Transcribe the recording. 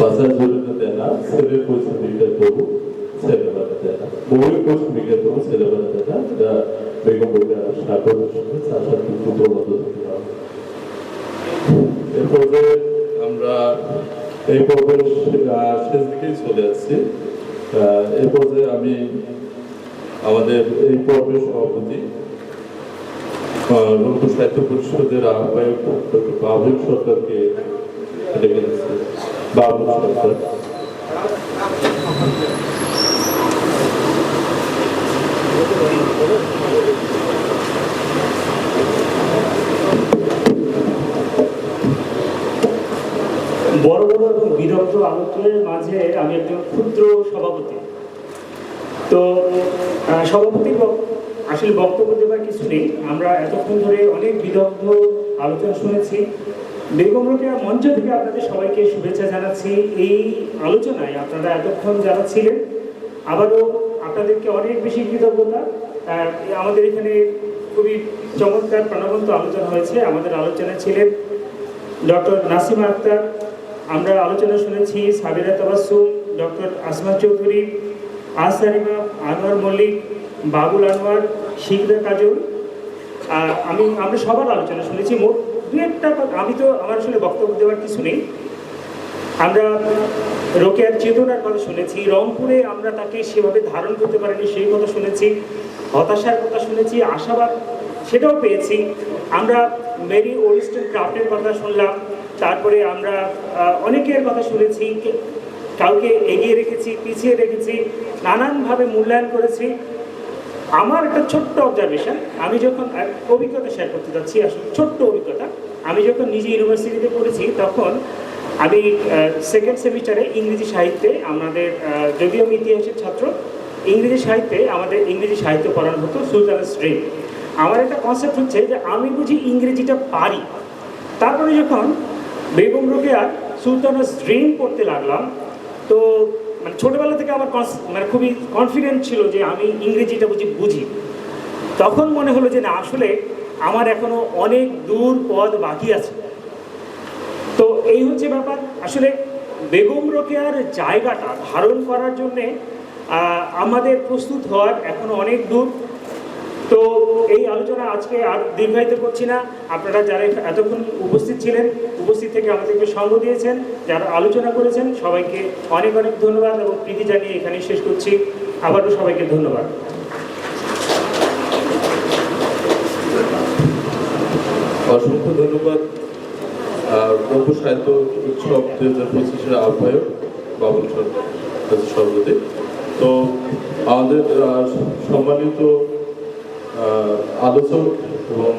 మసాజులకు తేనా సెవె course మిగతా తోడు సెలవన తేనా শেষ দিকেই চলে আসছি এরপরে আমি আমাদের এই পর্বের সভাপতি লোক সাহিত্য পরিষদের আহ্বায়ক ডক্টর সরকারকে ডেকে সরকার বড় বড় এবং বিদগ্ধ আলোচনের মাঝে আমি একজন ক্ষুদ্র সভাপতি। তো আহ, সভাপতির আসলে বক্তব্য দেওয়ার কিছু নেই। আমরা এতক্ষণ ধরে অনেক বিদগ্ধ আলোচনা শুনেছি। বেগম রোকেয়া মঞ্চ থেকে আপনাদের সবাইকে শুভেচ্ছা জানাচ্ছি। এই আলোচনায় আপনারা এতক্ষণ যারা ছিলেন, আবারও আপনাদেরকে অনেক বেশি কৃতজ্ঞতা। আমাদের এখানে খুবই চমৎকার প্রাণবন্ত আলোচনা হয়েছে। আমাদের আলোচনায় ছিলেন ডক্টর নাসিমা আক্তার। আমরা আলোচনা শুনেছি সাবিরা তাবাসুম ডক্টর আসমা চৌধুরী আসারিমা আনোয়ার মল্লিক, বাবুল আনোয়ার শিকদা কাজল। আর আমি, আমরা সবার আলোচনা শুনেছি, মোট দু একটা আমি তো আমার আসলে বক্তব্য দেওয়ার কিছু নেই। আমরা রোকেয়ার চেতনার কথা শুনেছি, রংপুরে আমরা তাকে সেভাবে ধারণ করতে পারিনি, সেই কথা শুনেছি, হতাশার কথা শুনেছি, আশাবাদ সেটাও পেয়েছি। আমরা মেরি ওয়েস্টার্ন ক্রাফটের কথা শুনলাম, তারপরে আমরা অনেকের কথা শুনেছি কাউকে এগিয়ে রেখেছি, পিছিয়ে রেখেছি, নানানভাবে মূল্যায়ন করেছি। আমার একটা ছোট্ট অবজারভেশন আমি যখন অভিজ্ঞতা শেয়ার করতে যাচ্ছি, আসলে ছোট্ট অভিজ্ঞতা, আমি যখন নিজে ইউনিভার্সিটিতে পড়েছি, তখন আমি সেকেন্ড সেমিস্টারে ইংরেজি সাহিত্যে আমাদের যদিও আমি ইতিহাসের ছাত্র, ইংরেজি সাহিত্যে আমাদের ইংরেজি সাহিত্য পড়ানো হতো সুলতান স্ট্রিম। আমার একটা কনসেপ্ট হচ্ছে যে আমি বুঝি ইংরেজিটা পারি। তারপরে যখন বেগম রোকেয়ার সুলতানা স্ট্রিম পড়তে লাগলাম, তো মানে ছোটবেলা থেকে আমার মানে খুবই কনফিডেন্ট ছিল যে আমি ইংরেজিটা বুঝি বুঝি। তখন মনে হলো যে না, আসলে আমার এখনও অনেক দূর পদ বাকি আছে। তো এই হচ্ছে ব্যাপার। আসলে বেগম রোকেয়ার জায়গাটা ধারণ করার জন্যে আমাদের প্রস্তুত হওয়ার এখনও অনেক দূর। তো এই আলোচনা আজকে আর দীর্ঘায়িত করছি না। আপনারা যারা এতক্ষণ উপস্থিত ছিলেন উপস্থিত থেকে আমাদেরকে সঙ্গ দিয়েছেন, যারা আলোচনা করেছেন, সবাইকে অনেক অনেক ধন্যবাদ এবং প্রীতি জানিয়ে এখানে শেষ করছি। আবারও সবাইকে ধন্যবাদ। অসংখ্য ধন্যবাদ লোক সাহিত্য উৎসব দুই হাজার পঁচিশের আহ্বায়ক বাবুল সভাপতি তো আমাদের সম্মানিত আলোচক এবং